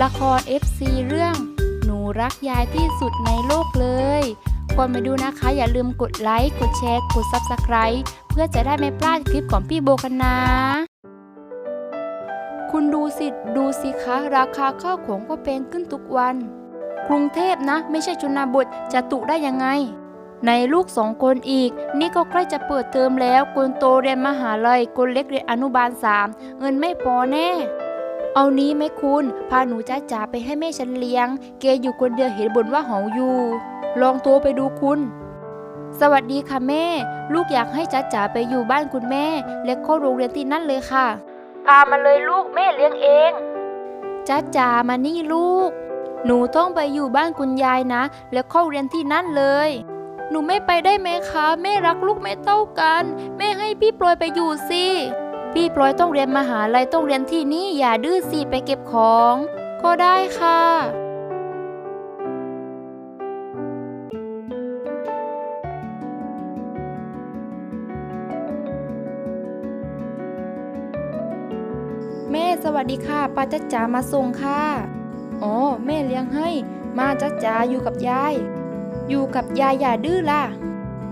ละคร FC เรื่อง หนูรักยายที่สุดในโลกเลยก่อนมาดูนะคะ อย่าลืมกดไลค์กดแชร์กด Subscribe เพื่อจะได้ไม่พลาดคลิปของพี่โบกันนะ คุณดูสิดูสิคะ ราคาข้าวของก็เป็นขึ้นทุกวัน กรุงเทพนะ ไม่ใช่ชนบทจะตุได้ยังไง ในลูกสองคนอีก นี่ก็ใกล้จะเปิดเทอมแล้วคนโตเรียนมหาลัยคนเล็กเรียนอนุบาลสามเงินไม่พอแน่ เอานี้ไหมคุณ พาหนูจ้าจ๋าไปให้แม่ฉันเลี้ยง เกอยู่คนเดียวเห็นบนว่าเหาอยู่ ลองโทรไปดูคุณ สวัสดีค่ะแม่ ลูกอยากให้จ้าจ๋าไปอยู่บ้านคุณแม่ และเข้าโรงเรียนที่นั่นเลยค่ะ พามาเลยลูกแม่เลี้ยงเองจ้าจ๋ามานี่ลูก หนูต้องไปอยู่บ้านคุณยายนะ แล้วเข้าเรียนที่นั่นเลย หนูไม่ไปได้ไหมคะ แม่รักลูกไม่เท่ากัน แม่ให้พี่ปลอยไปอยู่สิ พี่ปลอยต้องเรียนมหาลัยต้องเรียนที่นี่อย่าดื้อสิไปเก็บของ ก็ได้ค่ะแม่สวัสดีค่ะป้าจ๊ะจ๋ามาส่งค่ะ อ๋อ แม่เลี้ยงให้ มาจ๊ะจ๋าอยู่กับยาย อยู่กับยายอย่าดื้อล่ะ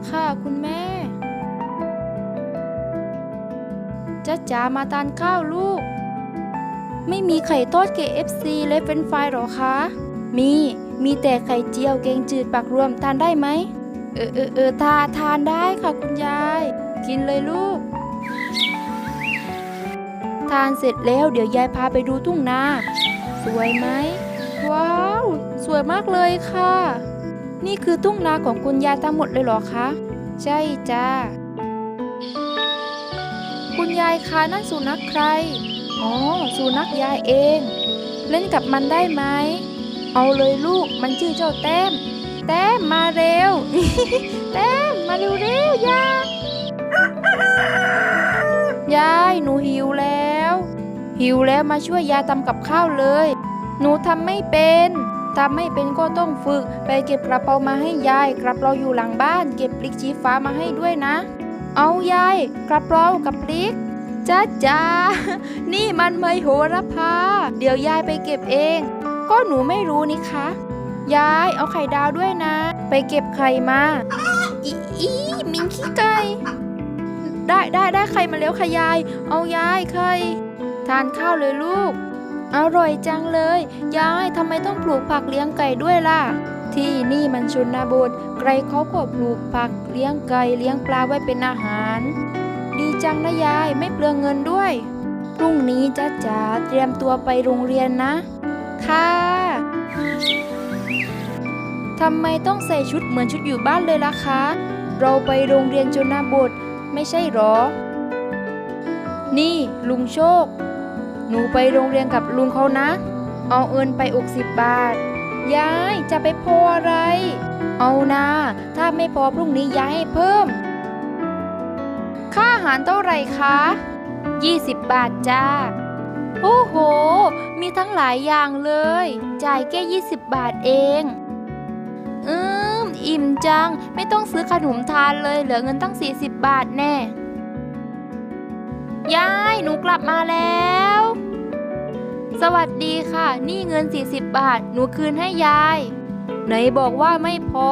ค่ะคุณแม่ จ๊ะจ๋ามาทานข้าวลูก ไม่มีไข่ทอด KFC และเฟรนช์ฟรายหรอคะ มี มีแต่ไข่เจียวแกงจืดปักรวมทานได้ไหม เออเออเออทานทานได้ค่ะคุณยาย กินเลยลูก ทานเสร็จแล้วเดี๋ยวยายพาไปดูทุ่งนา สวยไหม ว้าว สวยมากเลยค่ะ นี่คือทุ่งนาของคุณยายทั้งหมดเลยเหรอคะ ใช่จ้า คุณยายคะนั่นสุนัขใคร อ๋อ สุนัขยายเอง เล่นกับมันได้ไหม เอาเลยลูก มันชื่อเจ้าแต้ม แต้มมาเร็ว แต้มมาเร็วเร็วๆยายยายหนูหิวแล้ว หิวแล้วมาช่วยยายทำกับข้าวเลย หนูทำไม่เป็นทำไม่เป็นก็ต้องฝึก ไปเก็บกระเป๋ามาให้ยาย กระเป๋าอยู่หลังบ้าน เก็บพริกชี้ฟ้ามาให้ด้วยนะ เอายายกระเป๋ากับพริกจ้าจ้า นี่มันไม่โหระพา เดี๋ยวยายไปเก็บเอง ก็หนูไม่รู้นี่คะ ยายเอาไข่ดาวด้วยนะ ไปเก็บไข่มา อีอีมิงขี้ไก่ ได้ได้ได้ไข่มาแล้วค่ะยาย เอายายไข่ ทานข้าวเลยลูก อร่อยจังเลย ยายทำไมต้องปลูกผักเลี้ยงไก่ด้วยล่ะ ที่นี่มันชุนบทใครเขาก็ปลูกผักเลี้ยงไก่เลี้ยงปลาไว้เป็นอาหาร ดีจังนะยายไม่เปลืองเงินด้วย พรุ่งนี้จ้าจ๋าเตรียมตัวไปโรงเรียนนะ ค่ะทำไมต้องใส่ชุดเหมือนชุดอยู่บ้านเลยล่ะคะ เราไปโรงเรียนชนบทไม่ใช่หรอ นี่ลุงโชค หนูไปโรงเรียนกับลุงเขานะ เอาเงินไปอกสิบบาท ยายจะไปพออะไร เอานะถ้าไม่พอพรุ่งนี้ยายให้เพิ่ม ค่าอาหารเท่าไหร่คะ 20 บาทจ้า โอ้โห มีทั้งหลายอย่างเลย จ่ายแค่20 บาทเอง อืม อิ่มจัง ไม่ต้องซื้อขนมทานเลยเหลือเงินตั้ง 40 บาทแน่ ยาย หนูกลับมาแล้ว สวัสดีค่ะ นี่เงิน 40 บาท หนูคืนให้ยาย ไหนบอกว่าไม่พอ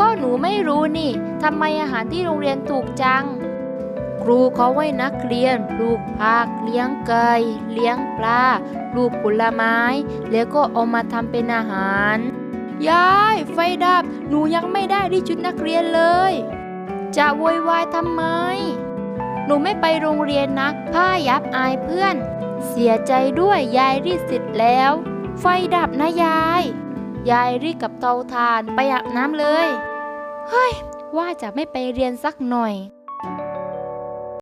ก็หนูไม่รู้นี่ทำไมอาหารที่โรงเรียนถูกจัง ครูเขาไว้นักเรียนปลูกผัก เลี้ยงไก่เลี้ยงปลาปลูกผลไม้ แล้วก็เอามาทำเป็นอาหาร ยาย ไฟดับ หนูยังไม่ได้ที่ชุดนักเรียนเลย จะโวยวายทำไม หนูไม่ไปโรงเรียนนะ ผ้ายับอายเพื่อน เสียใจด้วยยายรีดเสร็จแล้ว ไฟดับนะยาย ยายรีดกับเตาถ่านไปอาบน้ำเลย เฮ้ย ว่าจะไม่ไปเรียนสักหน่อย